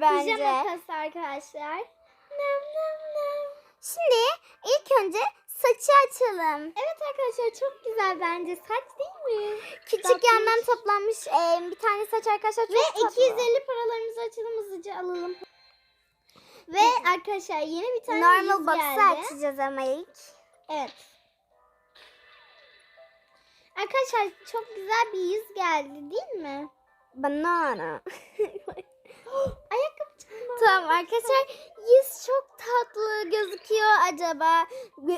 bence. Pijama kası arkadaşlar. Nam nam nam. Şimdi ilk önce saçı açalım. Evet arkadaşlar çok güzel bence. Saç değil mi? Küçük yandan toplanmış e, bir tane saç arkadaşlar çok Ve tatlı. 250 paralarımızı açalım hızlıca alalım. Ve arkadaşlar yeni bir tane Normal geldi. açacağız ama ilk. Evet. Arkadaşlar çok güzel bir yüz geldi değil mi? Banana. Ayakkabı tamam arkadaşlar yüz çok tatlı gözüküyor acaba.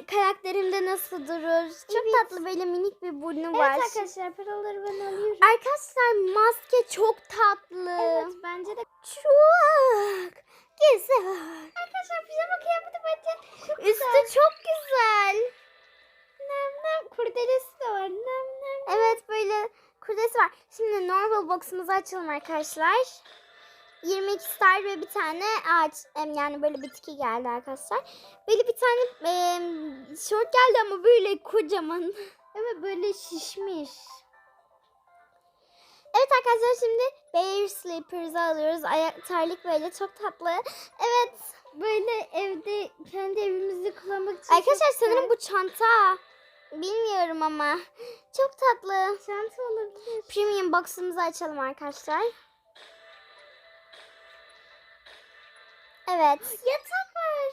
Karakterimde nasıl durur? Çok Evet. tatlı böyle minik bir burnu var. Evet arkadaşlar paraları ben alıyorum. Arkadaşlar maske çok tatlı. Evet bence de. Çok güzel. Arkadaşlar pijama kıyafeti bence çok Üstü çok güzel. Var. Şimdi normal box'umuzu açalım arkadaşlar. 22 star ve bir tane ağaç yani böyle bitki geldi arkadaşlar. Böyle bir tane em, şort geldi ama böyle kocaman. Evet böyle şişmiş. Evet arkadaşlar şimdi bear slippers'ı alıyoruz. Ayak terlik böyle çok tatlı. Evet Böyle evde kendi evimizi kullanmak için arkadaşlar sanırım bu çanta. Bilmiyorum ama. Çok tatlı. çanta olabilir. Premium box'umuzu açalım arkadaşlar. Evet. Yatak var.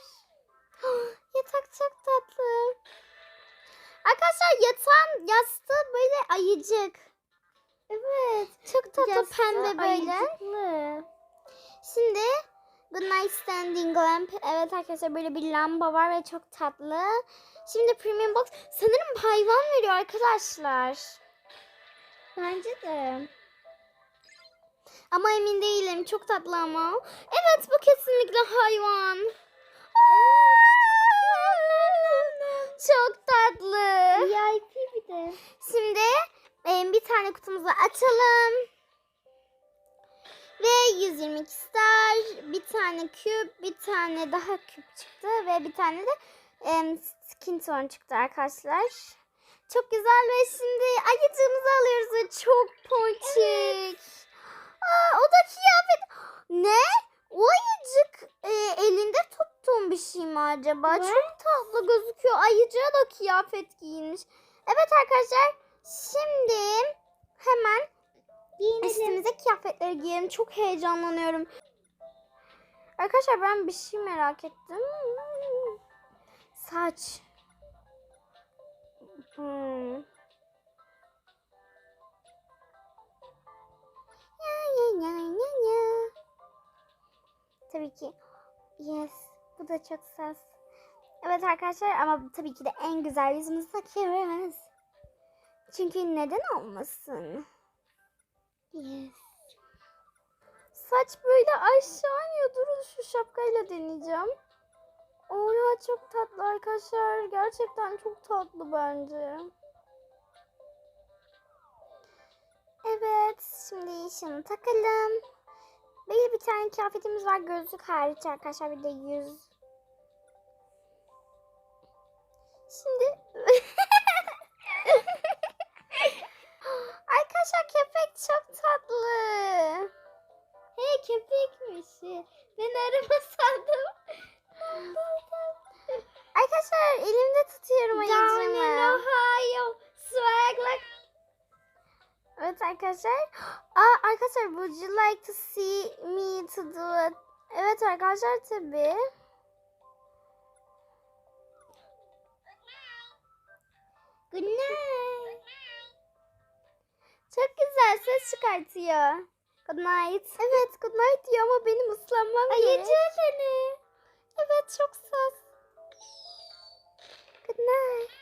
Yatak çok tatlı. Arkadaşlar yatağın yastığı böyle ayıcık. Evet. Çok tatlı Yastığı pembe böyle. ayıcıklı. Good Night Standing Lamp. Evet arkadaşlar böyle bir lamba var ve çok tatlı. Şimdi Premium Box sanırım hayvan veriyor arkadaşlar. Bence de. Ama emin değilim. Çok tatlı ama. Evet bu kesinlikle hayvan. Çok tatlı. VIP bir de. Şimdi bir tane kutumuzu açalım. Ve 122 star, bir tane küp, bir tane daha küp çıktı ve bir tane de e, skin tone çıktı arkadaşlar. Çok güzel ve şimdi ayıcığımızı alıyoruz ve çok ponçik. Aa, o da kıyafet. Ne? O ayıcık e, elinde tuttuğum bir şey mi acaba? Evet. Çok tatlı gözüküyor. Ayıcığa da kıyafet giymiş. Evet arkadaşlar şimdi hemen Giyinelim. üstümüze kıyafetleri giyelim. Çok heyecanlanıyorum. Arkadaşlar ben bir şey merak ettim. Saç. Hmm. Ya ya ya ya ya. Tabii ki. Yes. Bu da çok sas. Evet arkadaşlar ama tabii ki de en güzel yüzümüzü takıyoruz. Çünkü neden olmasın? Saç böyle aşağı iniyor. Durun şu şapkayla deneyeceğim. Oha çok tatlı arkadaşlar. Gerçekten çok tatlı bence. Evet. Şimdi şunu takalım. Böyle bir tane kıyafetimiz var. Gözlük hariç arkadaşlar. Bir de yüz. Şimdi Arkadaşlar köpek çok tatlı. Hey köpekmiş. Ben araba sandım. Arkadaşlar elimde tutuyorum Down ayıcımı. Ohio. Swag like. Evet arkadaşlar. Aa arkadaşlar would you like to see me to do it? Evet arkadaşlar tabii. Good night. Ses çıkartıyor. Good night. Evet good night diyor ama benim ıslanmam gerek. Ayıcı seni. Evet çok sas. Good night.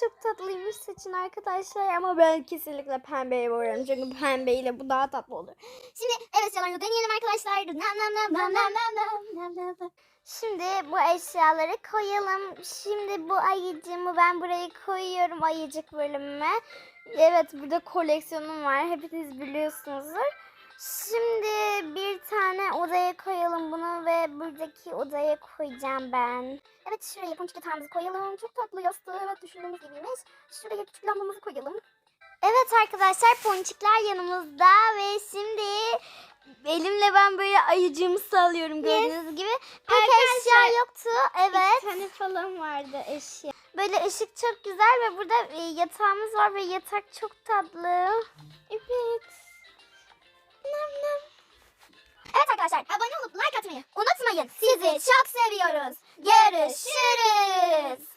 çok tatlıymış saçın arkadaşlar ama ben kesinlikle pembeye boyarım çünkü pembeyle bu daha tatlı olur. Şimdi evet yalan yok deneyelim arkadaşlar. Şimdi bu eşyaları koyalım. Şimdi bu ayıcığımı ben buraya koyuyorum ayıcık bölümüme. Evet burada koleksiyonum var. Hepiniz biliyorsunuzdur. Şimdi bir tane odaya koyalım bunu ve buradaki odaya koyacağım ben. Evet şuraya ponçik yatağımızı koyalım. Çok tatlı yastığı evet düşündüğümüz gibiymiş. Şuraya küçük lambamızı koyalım. Evet arkadaşlar ponçikler yanımızda ve şimdi elimle ben böyle ayıcığımı sallıyorum gördüğünüz gibi. Pek Arkadaşlar, eşya yoktu. Evet. Bir tane falan vardı eşya. Böyle ışık çok güzel ve burada e, yatağımız var ve yatak çok tatlı. Sizi çok seviyoruz. Görüşürüz.